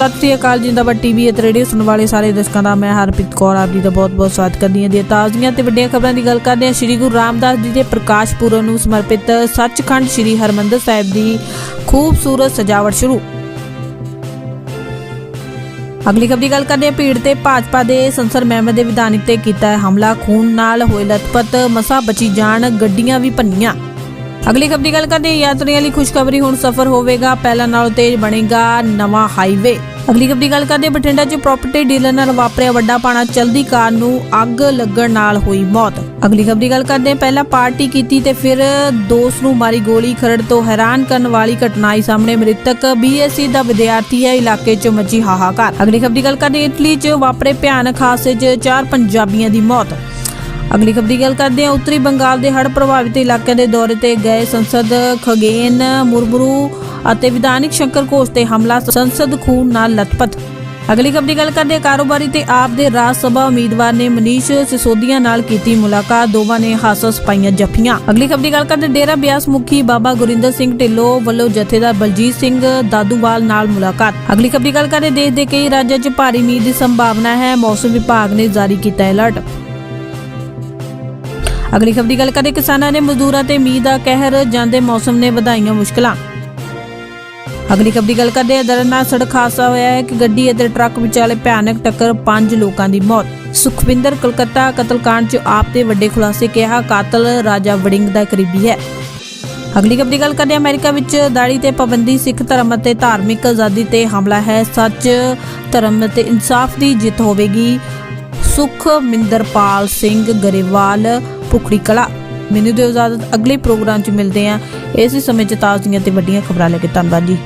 ਸਤਿ ਸ੍ਰੀ ਅਕਾਲ ਜਿੰਦਾਬਾਦ ਟੀਵੀ ਅਤੇ ਰੇਡੀਓ ਸੁਣਨ ਵਾਲੇ ਸਾਰੇ ਦਰਸ਼ਕਾਂ ਦਾ, ਮੈਂ ਹਰਪ੍ਰੀਤ ਕੌਰ, ਆਪ ਜੀ ਦਾ ਬਹੁਤ-ਬਹੁਤ ਸਵਾਗਤ ਕਰਦੀ ਹਾਂ। ਦੀ ਤਾਜ਼ੀਆਂ ਤੇ ਵੱਡੀਆਂ ਖਬਰਾਂ ਦੀ ਗੱਲ ਕਰਦੇ ਹਾਂ। ਸ੍ਰੀ ਗੁਰੂ ਰਾਮਦਾਸ ਜੀ ਦੇ ਪ੍ਰਕਾਸ਼ ਪੁਰਬ ਨੂੰ ਸਮਰਪਿਤ ਸੱਚਖੰਡ ਸ੍ਰੀ ਹਰਮੰਦਰ ਸਾਹਿਬ ਦੀ ਖੂਬਸੂਰਤ ਸਜਾਵਟ ਸ਼ੁਰੂ। ਅਗਲੀ ਖਬਰ ਦੀ ਗੱਲ ਕਰਦੇ ਹਾਂ। ਭੀੜ ਤੇ ਭਾਜਪਾ ਦੇ ਸੰਸਦ ਮੈਂਬਰ ਦੇ ਵਿਧਾਨਕ ਤੇ ਕੀਤਾ ਹਮਲਾ। ਖੂਨ ਨਾਲ ਹੋਏ ਲਤਪਤ ਮਸਾ ਬਚੀ ਜਾਣ ਗੱਡੀਆਂ ਵੀ ਭੰਨੀਆਂ। ਅਗਲੀ ਖਬਰ ਦੀ ਗੱਲ ਕਰਦੇ ਯਾਤਰੀਆਂ ਲਈ ਖੁਸ਼ਖਬਰੀ ਹੁਣ ਸਫ਼ਰ ਹੋਵੇਗਾ, ਪਹਿਲਾਂ ਨਾਲੋਂ ਤੇਜ਼ ਬਣੇਗਾ ਨਵਾਂ ਹਾਈਵੇ ਅਗਲੀ ਖਬਰ ਦੀ ਗੱਲ ਕਰਦੇ ਬਠਿੰਡਾ 'ਚ ਪ੍ਰਾਪਰਟੀ ਡੀਲਰ ਨਾਲ ਵਾਪਰਿਆ ਵੱਡਾ ਪਾਣਾ, ਚਲਦੀ ਕਾਰ ਨੂੰ ਅੱਗ ਲੱਗਣ ਨਾਲ ਹੋਈ ਮੌਤ। ਅਗਲੀ ਖਬਰ ਦੀ ਗੱਲ ਕਰਦੇ ਪਹਿਲਾਂ ਪਾਰਟੀ ਕੀਤੀ ਤੇ ਫਿਰ ਦੋਸਤ ਨੂੰ ਮਾਰੀ ਗੋਲੀ, ਖਰੜ ਤੋਂ ਹੈਰਾਨ ਕਰਨ ਵਾਲੀ ਘਟਨਾ ਆਈ ਸਾਹਮਣੇ ਮ੍ਰਿਤਕ ਬੀਐਸਸੀ ਦਾ ਵਿਦਿਆਰਥੀ ਹੈ, ਇਲਾਕੇ 'ਚ ਮੱਚੀ ਹਾਹਾਕਾਰ। ਅਗਲੀ ਖਬਰ ਦੀ ਗੱਲ ਕਰਦੇ ਇਟਲੀ 'ਚ ਵਾਪਰੇ ਭਿਆਨਕ ਹਾਦਸੇ 'ਚ ਚਾਰ ਪੰਜਾਬੀਆਂ ਦੀ ਮੌਤ। ਅਗਲੀ ਖਬਰ ਦੀ ਗੱਲ ਕਰਦੇ ਹਾਂ। ਉੱਤਰੀ ਬੰਗਾਲ ਦੇ ਹੜ੍ਹ ਪ੍ਰਭਾਵਿਤ ਇਲਾਕਿਆਂ ਦੇ ਦੌਰੇ ਤੇ ਗਏ ਸੰਸਦ ਖਗੇਨ, ਮੁਰਮੁਰੂ ਅਤੇ ਵਿਧਾਨਿਕ ਸ਼ੰਕਰ ਘੋਸ਼ ਤੇ ਹਮਲਾ। ਸੰਸਦ ਖੂਨ ਨਾਲ ਲਤਪਤ ਅਗਲੀ ਖਬਰ ਦੀ ਗੱਲ ਕਰਦੇ ਹਾਂ। ਕਾਰੋਬਾਰੀ ਤੇ ਆਪ ਦੇ ਰਾਜ ਸਭਾ ਉਮੀਦਵਾਰ ਨੇ ਮਨੀਸ਼ ਸਿਸੋਦੀਆ ਨਾਲ ਕੀਤੀ ਮੁਲਾਕਾਤ। ਦੋਵਾਂ ਨੇ ਹਾਸਸ ਪਾਈਆਂ ਜੱਫੀਆਂ। ਅਗਲੀ ਖਬਰ ਦੀ ਗੱਲ ਕਰਦੇ ਡੇਰਾ ਬਿਆਸ ਮੁਖੀ ਬਾਬਾ ਗੁਰਿੰਦਰ ਸਿੰਘ ਢਿੱਲੋਂ ਵੱਲੋਂ ਜਥੇਦਾਰ ਬਲਜੀਤ ਸਿੰਘ ਦਾਦੂਵਾਲ ਨਾਲ ਮੁਲਾਕਾਤ। ਅਗਲੀ ਖਬਰ ਦੀ ਗੱਲ ਕਰਦੇ ਦੇਸ਼ ਦੇ ਕਈ ਰਾਜਾਂ 'ਚ ਭਾਰੀ ਮੀਂਹ ਦੀ ਸੰਭਾਵਨਾ ਹੈ। ਮੌਸਮ ਵਿਭਾਗ ਨੇ ਜਾਰੀ ਕੀਤਾ ਅਲਰਟ। ਅਗਲੀ ਖਬਰ ਦੀ ਗੱਲ ਕਰੇ ਕਿਸਾਨਾਂ ਨੇ ਮਜ਼ਦੂਰਾਂ ਤੇ ਮੀਂਹ ਦਾ ਕਹਿਰ, ਜਾਂਦੇ ਮੌਸਮ ਨੇ ਵਧਾਈਆਂ ਮੁਸ਼ਕਲਾਂ। ਅਗਲੀ ਖਬਰ ਦੀ ਗੱਲ ਕਰਦੇ ਹਾਂ ਦਰਦਨਾਕ ਸੜਕ ਹਾਦਸਾ ਹੋਇਆ ਹੈ ਕਿ ਗੱਡੀ ਅਤੇ ਟਰੱਕ ਵਿਚਾਲੇ ਭਿਆਨਕ ਟੱਕਰ, ਪੰਜ ਲੋਕਾਂ ਦੀ ਮੌਤ। ਸੁਖਵਿੰਦਰ ਕਲਕੱਤਾ ਕਤਲकांड 'ਚ ਆਪ ਤੇ ਵੱਡੇ ਖੁਲਾਸੇ ਕਿਹਾ, ਕਾਤਲ ਰਾਜਾ ਵੜਿੰਗ ਦਾ ਕਰੀਬੀ ਹੈ। ਅਗਲੀ ਖਬਰ ਦੀ ਗੱਲ ਕਰਦੇ ਹਾਂ, ਅਮਰੀਕਾ ਵਿੱਚ ਦਾੜੀ ਤੇ ਪਾਬੰਦੀ, ਸਿੱਖ ਧਰਮ ਅਤੇ ਧਾਰਮਿਕ ਆਜ਼ਾਦੀ ਤੇ ਹਮਲਾ ਹੈ। ਸੱਚ, ਧਰਮ ਅਤੇ ਇਨਸਾਫ ਦੀ ਜਿੱਤ ਹੋਵੇਗੀ। ਸੁਖਮਿੰਦਰਪਾਲ ਸਿੰਘ ਗਰੇਵਾਲ ਪੁਖੜੀ ਕਲਾ। ਮੈਨੂੰ ਦਿਓ ਇਜਾਜ਼ਤ, ਅਗਲੇ ਪ੍ਰੋਗਰਾਮ 'ਚ ਮਿਲਦੇ ਆਂ ਇਸੇ ਸਮੇਂ 'ਚ ਤਾਜ਼ੀਆਂ ਤੇ ਵੱਡੀਆਂ ਖਬਰਾਂ ਲੈ ਕੇ ਧੰਨਵਾਦ ਜੀ।